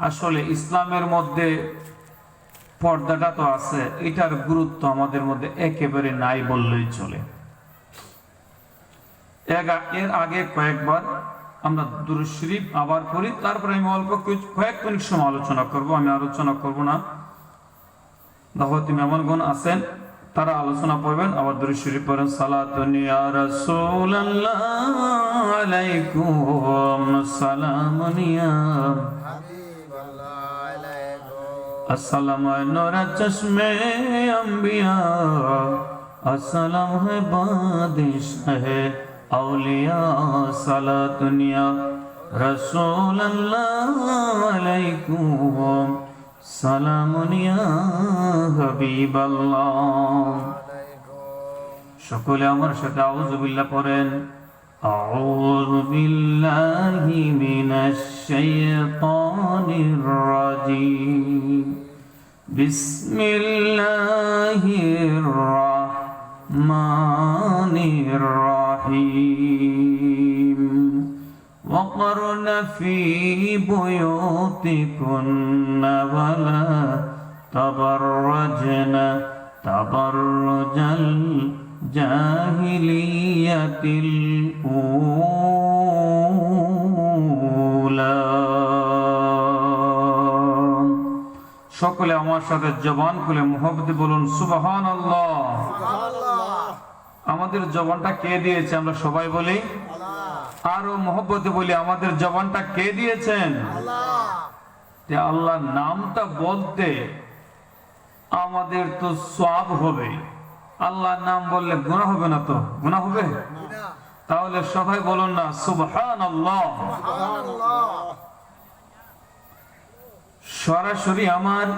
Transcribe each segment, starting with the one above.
আসলে ইসলামের মধ্যে পর্দাটা তো আছে, এটার গুরুত্ব আমাদের মধ্যে একেবারে নাই বললেই চলে। এর- আগে কয়েকবার আমরা দুরুদ শরীফ আবার করি তারপরে আমি অল্প কয়েক মিনিট সময় আলোচনা করব, আমি আলোচনা করব না। দাওয়াতি আছেন, তারা আলোচনা করবেন, আবার দুরুদ শরীফ পড়েন, সালাতুন ইয়া রাসূলুল্লাহ আলাইকুম সালামুন ইয়া अस्सलाम है नूर चश्मे अंबिया अस्सलाम है बादिश है औलिया सला दुनिया रसूल अल्लाह अलैकुम সালামুন ইয়া হাবিবাল্লাহ সকলে আমার সাথে আউযু বিল্লাহ পড়েন আউযু বিল্লাহি মিনাশ শাইতানির রাজিম بسم الله الرحمن الرحيم وقرن في بيوتكن ولا تبرجن تبرج الجاهلية الأولى সকলে আমার সাথে জবান খুলে মোহব্বতে বলুন সুবহান আমাদের জবানটা কে দিয়েছে আমরা সবাই বলি? আরও মোহব্বতে বলি আমাদের জবানটা কে দিয়েছেন? আল্লাহ। নামটা বলতে আমাদের তো সব হবে। আল্লাহর নাম বললে গুণা হবে না তো? গুণা হবে? তাহলে সবাই বলুন না সুবহান সরাসরি আমার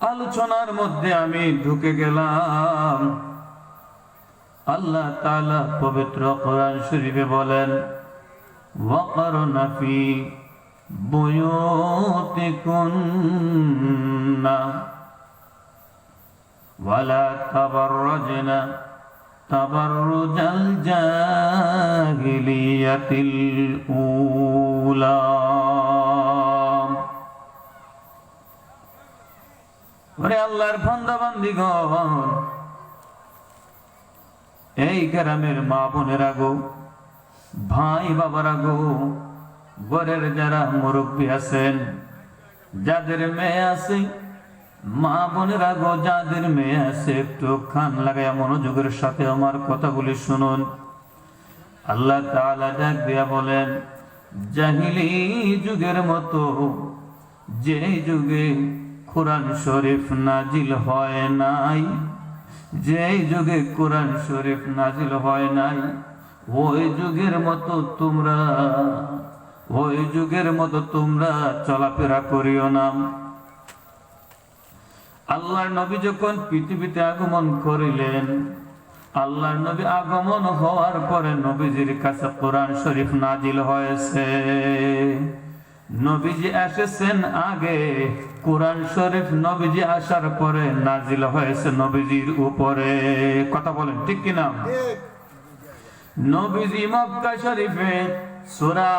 আলোচনার মধ্যে আমি ঢুকে গেলাম। আল্লাহ তাআলা পবিত্র কোরআন শরীফে বলেন, ওয়াকারনা ফি বুয়ুতিকুন্না ওয়ালা তাবাররাজনা তাবাররুজাল জাহিলিয়াতিল উলা। আল্লাহর বান্দা, বান্দিগণ। এই গ্রামের মা বোনেরা গো, ভাই বাবারা গো, ঘরের যারা মুরব্বী আছেন, যাদের মেয়ে আছে, মা বোনেরা গো, যাদের মেয়ে আছে, একটু খান লাগাইয়া মনোযোগের সাথে আমার কথাগুলি শুনুন। আল্লাহ তাআলা ডাক দিয়া বলেন, জাহিলি যুগের মতো, যে যুগে কোরআন শরীফ নাজিল হয় নাই। যে যুগে কোরআন শরীফ নাজিল হয় নাই, ওই যুগের মতো তোমরা, ওই যুগের মতো তোমরা চলাফেরা করিও না। আল্লাহর নবী যখন পৃথিবীতে আগমন করিলেন, আল্লাহর নবী আগমন হওয়ার পরে নবীজির কাছে কোরআন শরীফ নাজিল হয়েছে। নবীজি এসেছেন আগে। কোরআন শরীফ নবীজি আসার পরে নাজিল হয়েছে নবীজির উপরে। কথা বলেন ঠিক কিনা? নবীজি মক্কা শরীফে সূরা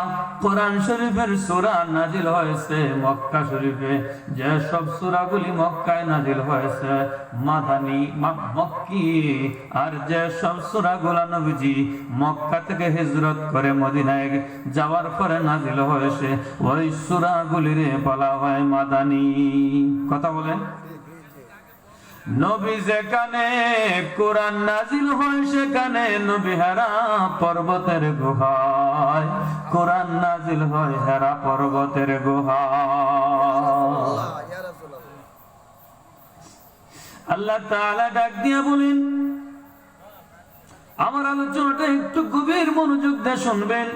কোরআন শরীফের সূরা নাজিল হয়েছে মক্কা শরীফে। যে সব সূরাগুলি মক্কায় নাজিল হয়েছে মক্কি, আর যে সব সূরাগুলা নবীজি মক্কা থেকে হিজরত করে মদিনায় যাওয়ার পরে নাজিল হয়েছে, ওই সূরাগুলিরে বলা হয় মাদানি। কথা বলেন। নবী যেখানে কোরআন নাজিল হয়, সেখানে নবী হেরা পর্বতের গুহায়। কোরআন নাজিল হয়, হেরা পর্বতের আল্লাহ তাআলা ডাক বলেন, আমার আলোচনাটা একটু গভীর মনোযোগ দিয়ে শুনবেন।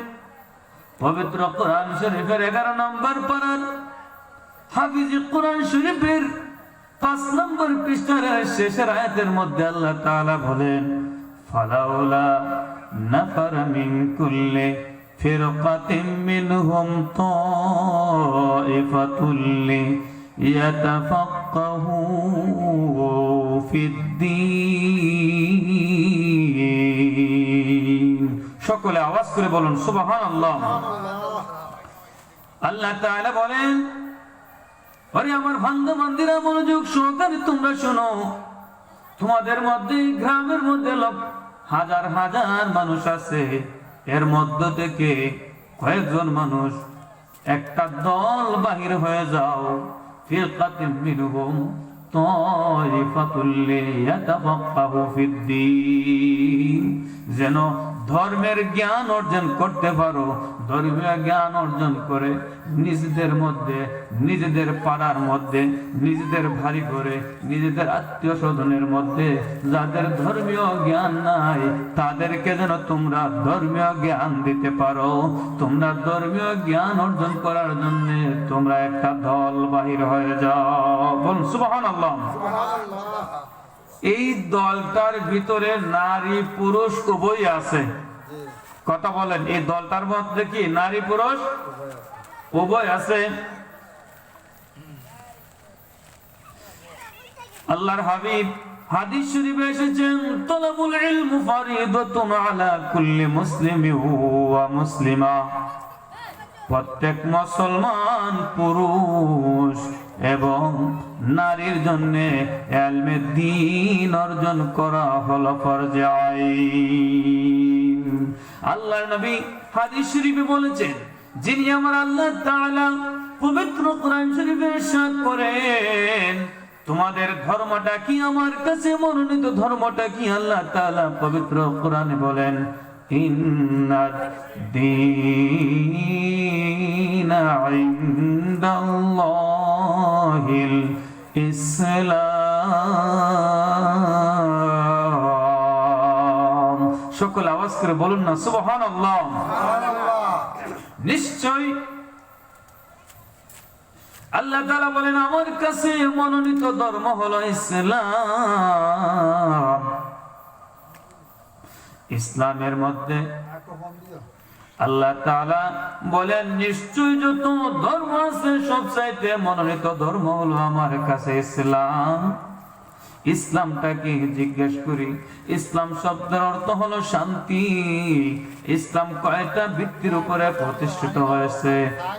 পবিত্র কোরআন শরীফের এগারো নম্বর পারার হাফিজ কোরআন শরীফের পাঁচ নম্বর পৃষ্ঠার শেষের আয়াতের মধ্যে আল্লাহ তাআলা বলেন, ফালাউলা নাফার মিন কুল্লি ফিরকাতিন মিনহুম তাইফাতুল ইয়াতাফাক্কাহু ফিদ্দীন সকলে আওয়াজ করে বলুন, সুবহানাল্লাহ। আল্লাহ তাআলা বলেন আরে আমার ভান্দ মন্দিরা মনোযোগ সহকারে তোমরা শোনো। তোমাদের মধ্যে, গ্রামের মধ্যে হাজার হাজার মানুষ আছে। এর মধ্য থেকে কয়েকজন মানুষ একটা দল বাহির হয়ে যাও। যেন ধর্মের জ্ঞান অর্জন করতে পারো। ধর্মীয় জ্ঞান অর্জন করে নিজেদের মধ্যে, নিজেদের পাড়ার মধ্যে, নিজেদের ভারী করে নিজেদের আত্মীয় স্বজনের মধ্যে যাদের ধর্মীয় জ্ঞান নাই, তাদেরকে যেন তোমরা ধর্মীয় জ্ঞান দিতে পারো। তোমরা ধর্মীয় জ্ঞান অর্জন করার জন্য তোমরা একটা দল বাহির হয়ে যাও। বলুন সুবহানাল্লাহ। এই দলটার ভিতরে নারী পুরুষ উভয় আছে। কথা বলেন, এই দলটার মধ্যে কি নারী পুরুষ? উভয় আছে। আল্লাহর হাবিব হাদিস শরীফে এসেছেন, তলাবুল ইলম আলা কুল্লি মুসলিমি ওয়া মুসলিমা। প্রত্যেক মুসলমান পুরুষ। এবং নারীর জন্য দিন অর্জন করা হলো আল্লাহর নবী হাদিস শরীফে বলেছেন, যিনি আমার আল্লাহ তাআলা পবিত্র কোরআন শরীফে ইরশাদ করেন, তোমাদের ধর্মটা কি আমার কাছে মনোনীত? ধর্মটা কি আল্লাহ তাআলা পবিত্র কোরআনে বলেন? ইন্নাদ দীনা ইনদাল্লাহিল ইসলাম সকল আওয়াজ করে বলুন না সুবহানাল্লাহ। নিশ্চয় আল্লাহ তাআলা বলেন আমার কাছে মনোনীত ধর্ম হলো ইসলাম। ইসলামের মধ্যে আল্লাহ বলেন নিশ্চয় যত ধর্ম আছে সব চাইতে মনোনীত ধর্ম হলো আমার কাছে ইসলাম। ইসলামটাকে জিজ্ঞেস করি। ইসলাম শব্দের অর্থ হলো শান্তি। ইসলাম কয়টা ভিত্তির উপরে প্রতিষ্ঠিত হয়েছে?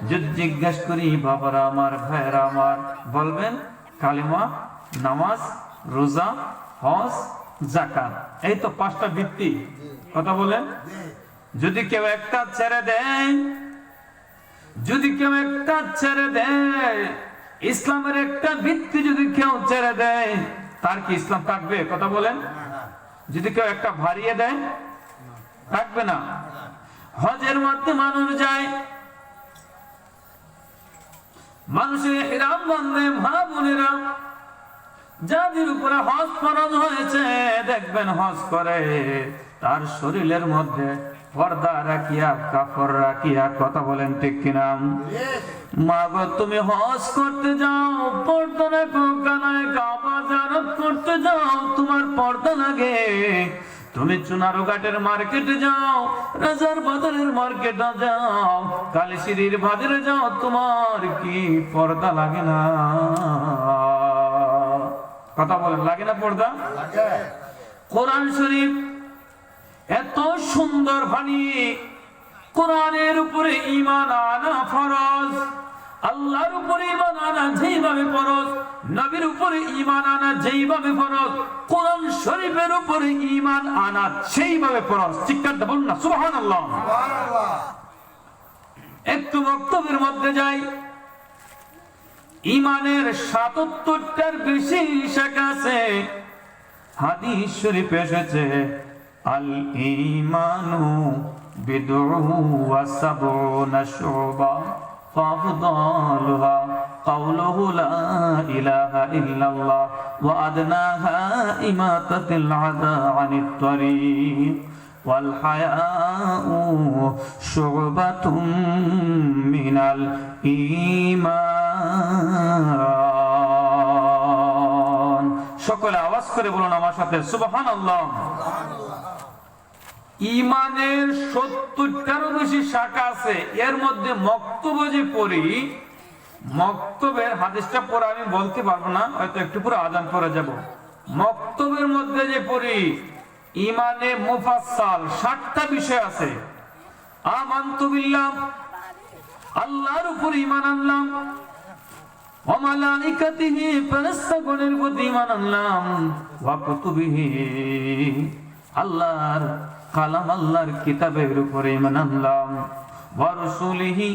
যদি জিজ্ঞেস করি, বাবারা, আমার ভাইয়েরা, আমার, বলবেন, কালিমা, নামাজ, রোজা, হজ জাকাত এই তো পাঁচটা ভিত্তি। কথা বলেন? যদি কেউ একটা ছেড়ে দেয়, যদি কেউ একটা ছেড়ে দেয়, ইসলামের একটা ভিত্তি যদি কেউ ছেড়ে দেয়, তার কি ইসলাম থাকবে? কথা বলেন? যদি কেউ একটা ভারিয়ে দেয়, থাকবে না। হজের মধ্যে মানুষ যায়। মানুষের হিরাম বন্ধে মা বোনেরা যাদের উপরে হজ ফরজ হয়েছে, দেখবেন হজ করে। তার শরীরের মধ্যে পর্দা রাখিয়া, কাপড় রাখিয়া, কথা বলেন ঠিক কিনা? মা গো তুমি হজ করতে যাও, পর্দা রাখো কানায় জারত করতে যাও, তোমার পর্দা লাগে। তুমি চুনারু ঘাটের মার্কেটে যাও, রাজার বাজারের মার্কেটে যাও, কালীশিরির বাজারে যাও, তোমার কি পর্দা লাগে না? কথা বলেন লাগে না পর্দা? কোরআন শরীফ এত সুন্দর বাণী। কোরআনের উপরে ইমান আনা ফরজ আল্লাহর উপরে ইমান আনা যেইভাবে ফরজ নবীর উপরে ইমান আনা যেইভাবে ফরজ কোরআন শরীফের উপরে ইমান আনা সেইভাবে ফরজ। চিৎকার বলুন না? সুবহানাল্লাহ। একটু বক্তব্যের মধ্যে যাই। ইমানের সাতাত্তরটার বেশি শাখা আছে হাদিস শরীফ এসেছে আল ইমানু বিদউ ওয়া সাবউনা শুবা فأفضلها قوله لا إله إلا الله وأدناها إماتة العدى عن الطريق والحياء شعبة من الإيمان সকলে আওয়াজ করে বলুন আমার সাথে সুবহান আল্লাহ ইমানের সত্তরটারও বেশি শাখা আছে এর মধ্যে মক্তব্য যে পড়ি মক্তবের হাদিসটা পরে আমি বলতে পারবো না হয়তো একটু পরে আজান পরে যাব মক্তবের মধ্যে যে পড়ি ইমানে মুফাসসাল ষাটটা বিষয় আছে। আমান্তু বিল্লাহ, আল্লাহর উপর ইমান আনলাম অমালাইকাতিহি ফেরেশতাগণের প্রতি ঈমান আনলাম, ওয়া কুতুবিহি, আল্লাহর কালাম, আল্লাহর কিতাবের উপরে ঈমান আনলাম, ওয়া রাসূলিহি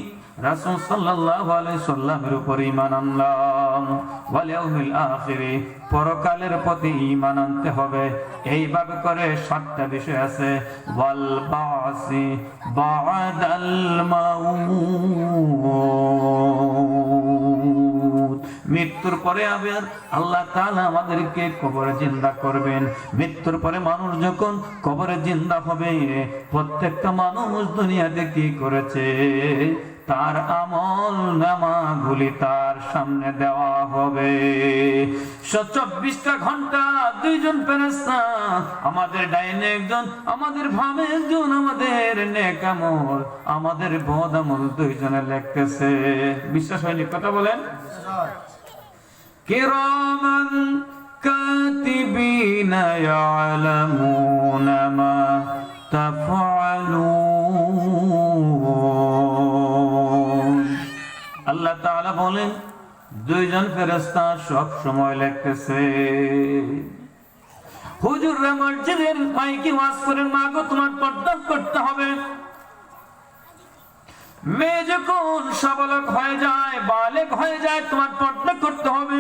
রাসূল সাল্লাল্লাহু আলাইহি সাল্লামের উপরে ঈমান আনলাম। ওয়াল ইয়াউমিল আখিরে, পরকালের প্রতি ঈমান আনতে হবে। এইভাবে করে সাতটা বিষয় আছে। ওয়াল বাসি, বাদাল মাউত। মৃত্যুর পরে আবার আল্লাহ তাআলা আমাদেরকে কবরে জিন্দা করবেন। মৃত্যুর পরে মানুষ যখন কবরে জিন্দা হবে, প্রত্যেকটা মানুষ দুনিয়াতে কি করেছে? তার আমল নামাগুলি তার সামনে দেওয়া হবে। চব্বিশটা ঘণ্টা দুইজন ফেরেস্তা আমাদের ডাইনে একজন, আমাদের ভাবে একজন, আমাদের নেকামল আমাদের বদ আমল দুইজনে লেখতেছে। বিশ্বাস হয়নি কথা বলেন? কেরমান কাতিবিনা ইয়ালামুনা মা তাফআলুন বলেন দুইজন ফেরেশতা সব সময় লিখতেছে হুজুর মসজিদের মাইকে ওয়াজ করেন মা গো তোমার পর্দা করতে হবে। মেয়ে যখন হয়ে যায়, বালেক হয়ে যায়, তোমার পর্দা করতে হবে।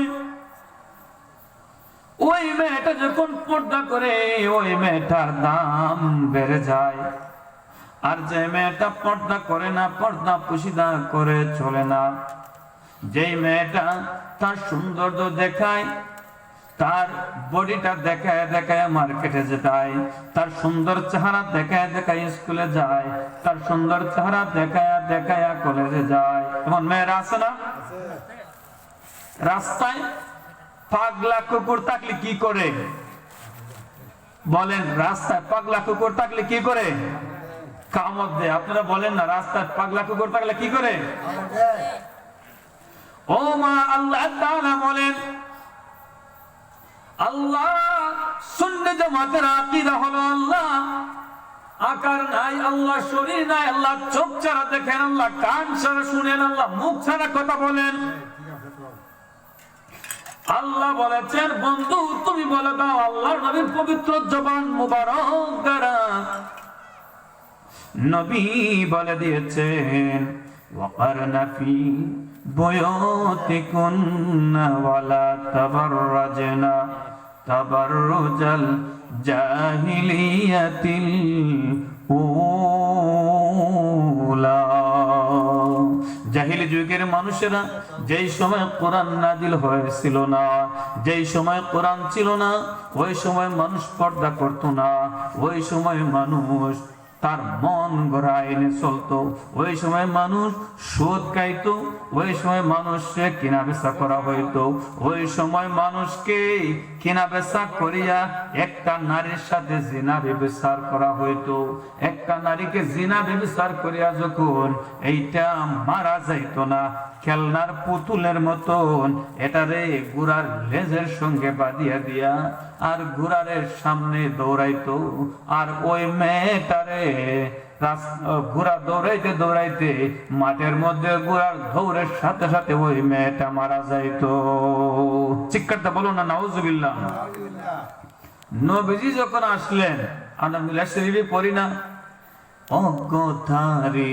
ওই মেয়েটা যখন পর্দা করে, ওই মেয়েটার দাম বেড়ে যায়। আর যে মেয়েটা পর্দা করে না, পর্দা করে চলে না। যেই মেয়েটা তার সৌন্দর্য দেখায়, তার বডিটা দেখায় দেখায় মার্কেটে যায় তার সুন্দর চেহারা দেখায় দেখায় স্কুলে যায়, তার সুন্দর চেহারা দেখায় দেখায় কলেজে যায়। এমন মেয়েরা আছে না? রাস্তায় পাগলা কুকুর থাকলে কি করে? বলেন, রাস্তায় পাগলা কুকুর থাকলে কি করে? কামত দেয়। আপনারা বলেন না, রাস্তায় পাগলা কুকুর থাকলে কি করে? ও মা, আল্লাহ তাআলা বলেন, আল্লাহ সুন্নি জামাতের আকীদা হলো আল্লাহ। আকার নাই, আল্লাহ শরীর নাই, আল্লাহ চোখ ছাড়া দেখেন, আল্লাহ কান ছাড়া শুনেন, আল্লাহ মুখ ছাড়া কথা বলেন। আল্লাহ বলেছেন, বন্ধু, তুমি বলে দাও আল্লাহ নবীর পবিত্র জবান মুবারক দ্বারা নবী বলে দিয়েছেন ওয়াকারনা ফি بيوتكن ولا تبرجن تبرج الجاهلية الأولى জাহিলি যুগের মানুষেরা যেই সময় কোরআন নাজিল হয়েছিল না যেই সময় কোরআন ছিল না ওই সময় মানুষ পর্দা করতো না ওই সময় মানুষ তার মন গড়া এনে চলতো। ওই সময় মানুষ সুদ খাইতো, ওই সময় মানুষকে কিনা বেচা করা হইতো। ওই সময় মানুষকে কিনা বেচা করিয়া একটা নারীর সাথে জিনা ব্যবচার করা হইতো। একটা নারীকে জিনা ব্যবচার করিয়া যখন এইটা মারা যাইতো না, খেলনার পুতুলের মতন এটারে গুড়ার লেজের সঙ্গে বাঁধিয়া দিয়া আর গুড়ারের সামনে দৌড়াইতো। আর ওই মেয়েটারে ঘোড়া দৌড়াইতে দৌড়াইতে মাঠের মধ্যে ঘোড়ার দৌড়ের সাথে সাথে ওই মেয়েটা মারা যাইতো। চিৎকারটা বলো না, নাউজুবিল্লাহ। নবীজি যখন আসলেন শরীফে পড়ি না অজ্ঞতারে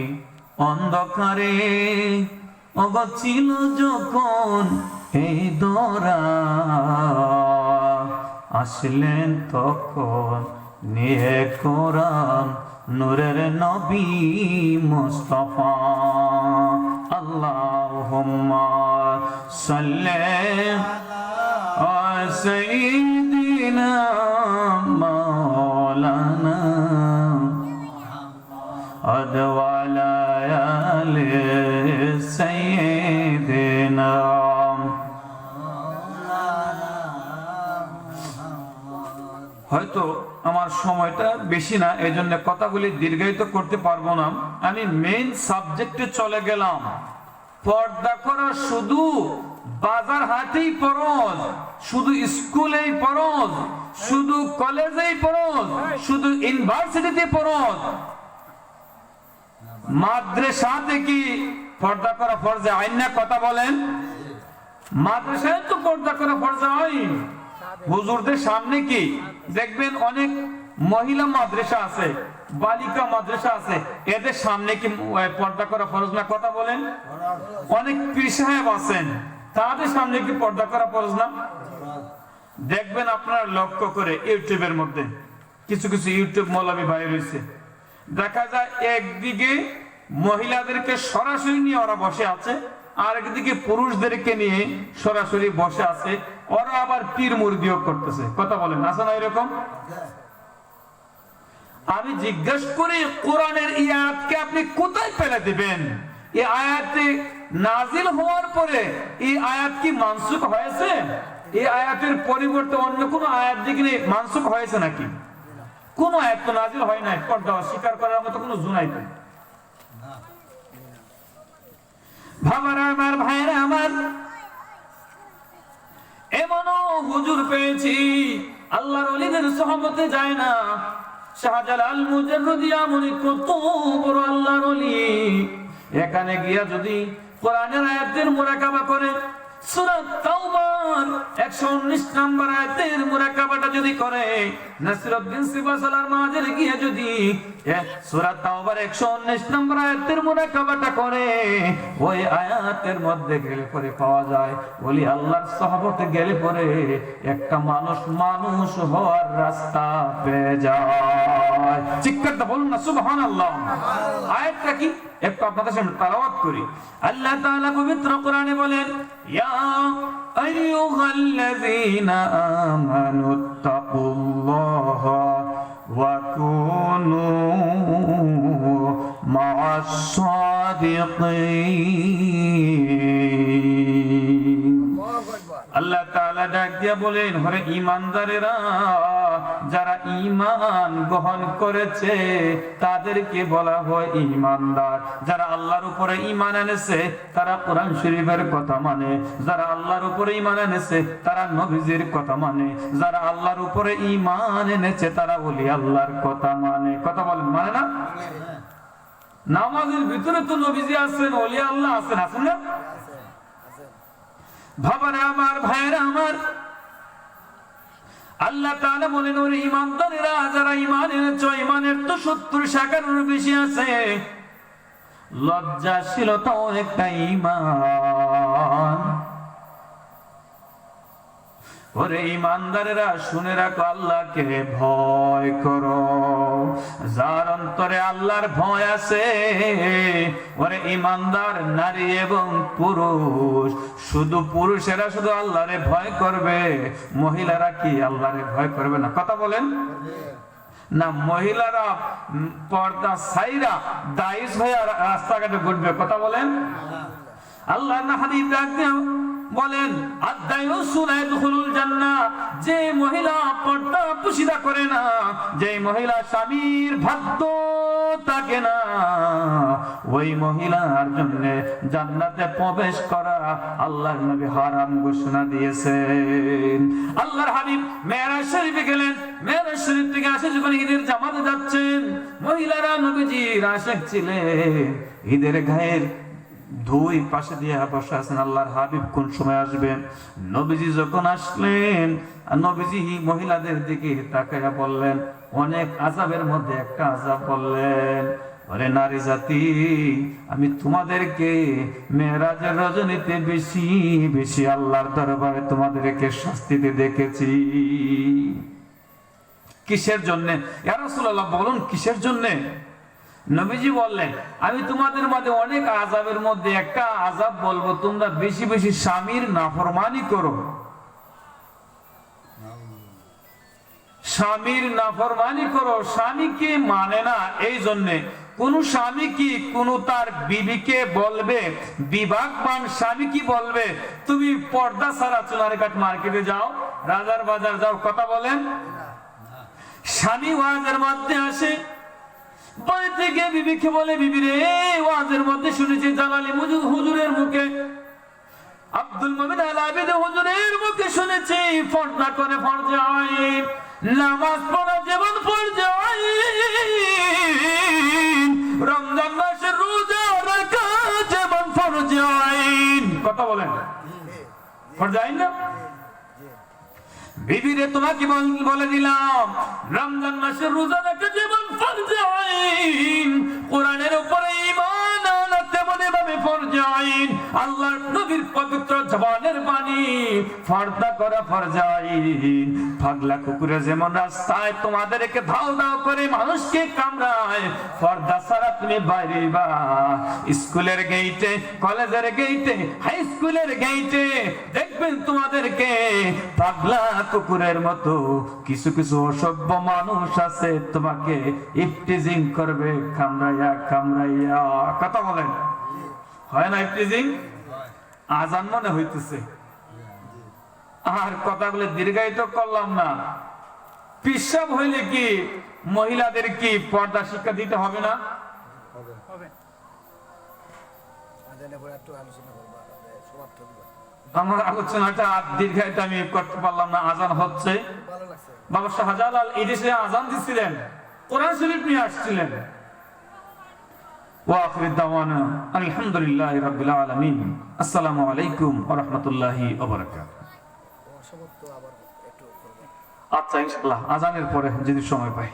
অন্ধকারে যখন এই দরা আসলেন তখন নিয়ে কোরআন নূরের নবী মুস্তফা। আল্লাহুম্মা সাল্লি আলা সাইয়্যিদিনা হয়তো আমার সময়টা বেশি না এই জন্য কথাগুলি দীর্ঘায়িত করতে পারব না। আমি মেইন সাবজেক্টে চলে গেলাম। পর্দা করা শুধু বাজার হাটেই পরজ, শুধু স্কুলেই পরজ, শুধু কলেজেই পরজ, শুধু ইউনিভার্সিটিতে পরজ। মাদ্রাসাতে কি পর্দা করা ফরজে আইন না কথা বলেন? মাদ্রাসায় তো পর্দা করা ফরজে আইন। হুজুরদের সামনে কি? দেখবেন অনেক মহিলা মাদ্রাসা আছে, বালিকা মাদ্রাসা আছে, এদের সামনে কি পর্দা করা ফরজ না? কথা বলেন। অনেক পীর আছেন, তাদের সামনে কি পর্দা করা ফরজ না? দেখবেন আপনারা লক্ষ্য করে ইউটিউবের মধ্যে, কিছু কিছু ইউটিউব মৌলবী ভাই রয়েছে। দেখা যায় একদিকে মহিলাদেরকে সরাসরি নিয়ে ওরা বসে আছে আর একদিকে পুরুষদেরকে নিয়ে সরাসরি বসে আছে ওরা আবার পীর মুরগিও করতেছে। কথা বলেন, আছে না এরকম? আমি জিজ্ঞেস করি, কোরআনের এই আপনি কোথায় ফেলে দিবেন? এই আয়াতে নাজিল হওয়ার পরে এই আয়াত কি মানসুখ হয়েছে? এই আয়াতের পরিবর্তে অন্য কোন আয়াত দিকে মানসুখ হয়েছে নাকি? কোন আয়াত তো নাজিল হয় নাই, পর্দা অস্বীকার করার মতো কোনো জুনাই নেই ভাবারা আমার ভাইরা আমার আল্লাহর অলিদের সহমতে যায় না। শাহজালাল মুজাহিদিয়া মনে কত বড় আল্লাহর অলি এখানে গিয়া যদি কোরআনের আয়াতের মোরাকাবা করে, সূরা তাওবার 119 নম্বর আয়াতের মুরাকাবাটা যদি করে নাসিরউদ্দিন সিবাসালার মাঝের গিয়ে যদি এ, সূরা তাওবার 119 নম্বর আয়াতের মুরাকাবাটা করে ওই আয়াতের মধ্যে গেলে পরে পাওয়া যায় বলি গেলে পরে একটা মানুষ মানুষ হওয়ার রাস্তা পেয়ে যায়। চিৎকারটা বলুন না শুভ সুবহানাল্লাহ। আয়াতটা কি? একটু আপনাদের সামনে তালাওয়াত করি। আল্লাহ তাআলা পবিত্র কোরআনে বলেন, ইয়া আইয়ুহাল্লাযীনা আমানুত্তাকুল্লাহা ওয়া কুনু মা'আস সাদিকিন আল্লাহ তাআলা ডাক দিয়া বলেন হরে ইমানদারেরা যারা ঈমান গ্রহণ করেছে তাদেরকে বলা হয় ঈমানদার। যারা আল্লাহর উপরে ইমান এনেছে তারা কোরআন শরীফের কথা মানে। যারা আল্লাহর উপরে ইমান এনেছে তারা নবীজির কথা মানে। যারা আল্লাহর উপরে ঈমান এনেছে তারা বলি আল্লাহর কথা মানে। কথা বলেন মানে না? নামাজের ভিতরে তো নবীজি আছেন ওলি আল্লাহ আছেন আছেন না? ভাবারা আমার ভাইরা আমার। আল্লাহ তাআলা বলেন, ওর ইমানদারেরা যারা ইমানের এনেছো ইমানের তো 70 শাখার বেশি আছে। লজ্জাশীলতাও একটা ঈমান। ওরে ইমানদারেরা, শুনে রাখো আল্লাহকে ভয় করো। যার অন্তরে আল্লাহর ভয় আছে, ওরে ইমানদার, নারী এবং পুরুষ। শুধু পুরুষেরা শুধু আল্লাহরে ভয় করবে, মহিলারা কি আল্লাহরে ভয় করবে না? কথা বলেন। না, মহিলারা পর্দা সাইরা দাইশ হয়ে রাস্তাঘাটে ঘুরবে, কথা বলেন। আল্লাহ না দিয়ে জান্নাতে প্রবেশ করা আল্লাহর নবী হারাম ঘোষণা দিয়েছেন। আল্লাহর হাবিব গেলেন। শরীফ থেকে আসে যখন ঈদের জামাতে যাচ্ছেন, মহিলারা নবীজির আশেক ছিলেন। ঈদের গায়ের দুই পাশে দিয়ে বসে আছেন আল্লাহর হাবিব, কোন সময় আসবেন? নবীজি যখন আসলেন আর নবীজি মহিলাদের দিকে তাকাইয়া বললেন, অনেক আজাবের মধ্যে একটা আজাব বললেন, ওরে নারী জাতি, আমি তোমাদেরকে মেয়েরাজের রজনীতে বেশি বেশি আল্লাহর দরবারে তোমাদেরকে শাস্তিতে দেখেছি। কিসের জন্য? ইয়া রাসূলুল্লাহ, বলুন কিসের জন্য? নবীজি বললেন, আমি তোমাদের মধ্যে অনেক আজাবের মধ্যে একটা আজাব বলব, তোমরা বেশি বেশি স্বামীর নাফরমানি করো। স্বামীর নাফরমানি করো, স্বামীকে মানে না, এই জন্যে কোন স্বামী কি কোন তার বিবিকে বলবে বিভাগবান স্বামী কি বলবে, তুমি পর্দা ছাড়া চুনারিঘাট মার্কেটে যাও, রাজার বাজার যাও, কথা বলেন? স্বামী ওয়াজের মধ্যে আসে বিবিকে বলে, বিবি রে, ওয়াজের মধ্যে শুনেছি জালালি হুজুরের মুখে। আব্দুল মুমিন আল আবিদ হুজুরের মুখে শুনেছি, ফর্দা করে আইন নামাজ পড়া যেমন আইন রমজান মাসে রোজা রাখা যেমন আইন কথা বলেন। আইন না? বিবিরে তোমাকে বলে দিলাম, রমজান মাসের রোজা রাখা জবানের বাণী, ফর্দা করা ফরজ আইন পাগলা কুকুরে যেমন রাস্তায় তোমাদেরকে ধাও ধাও করে মানুষকে কামড়ায় পর্দা ছাড়া তুমি বাইরে বা। স্কুলের গেইটে কলেজের গেইটে হাই স্কুলের গেইটে দেখবেন তোমাদেরকে পাগলা কুকুরের মতো কিছু কিছু অসভ্য মানুষ আছে তোমাকে ইফটিজিং করবে, কামড়াইয়া কামড়াইয়া। কথা বলেন। হয় না ইফটিজিং? আজান মনে হইতেছে। আর কথাগুলো দীর্ঘায়িত করলাম না। পিসাব হইলে কি মহিলাদের কি পর্দা শিক্ষা দিতে হবে না? আজানের পরে একটু আলোচনা করব আপনাদের সমাপ্ত দিবা আমার আলোচনাটা আর দীর্ঘায়িত আমি করতে পারলাম না আজান হচ্ছে। বাবা শাহজালাল ইদিসে আজান দিচ্ছিলেন কোরআন শরীফ নিয়ে আসছিলেন। দাওয়ানা আলহামদুলিল্লাহ আলামিন। আসসালামু আলাইকুম রাহমাতুল্লাহি আচ্ছা ইনশাল্লাহ আজানের পরে যদি সময় পাই।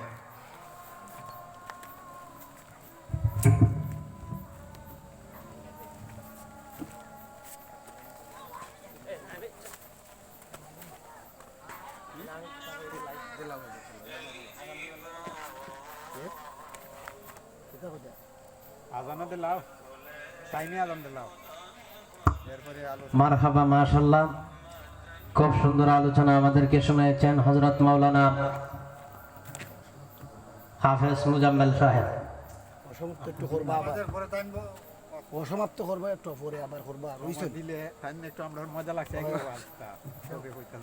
মারহাবা মাশাল্লাহ খুব সুন্দর আলোচনা আমাদেরকে শুনেছেন হজরত মাওলানা হাফেজ মুজাম্মেল সাহেব। অসমাপ্ত একটু করবা আবার। পরে টাইম অসমাপ্ত করবা একটু পরে আবার করবা। বুঝছেন দিলে টাইম একটু আমরা মজা লাগছে একবার কইতাম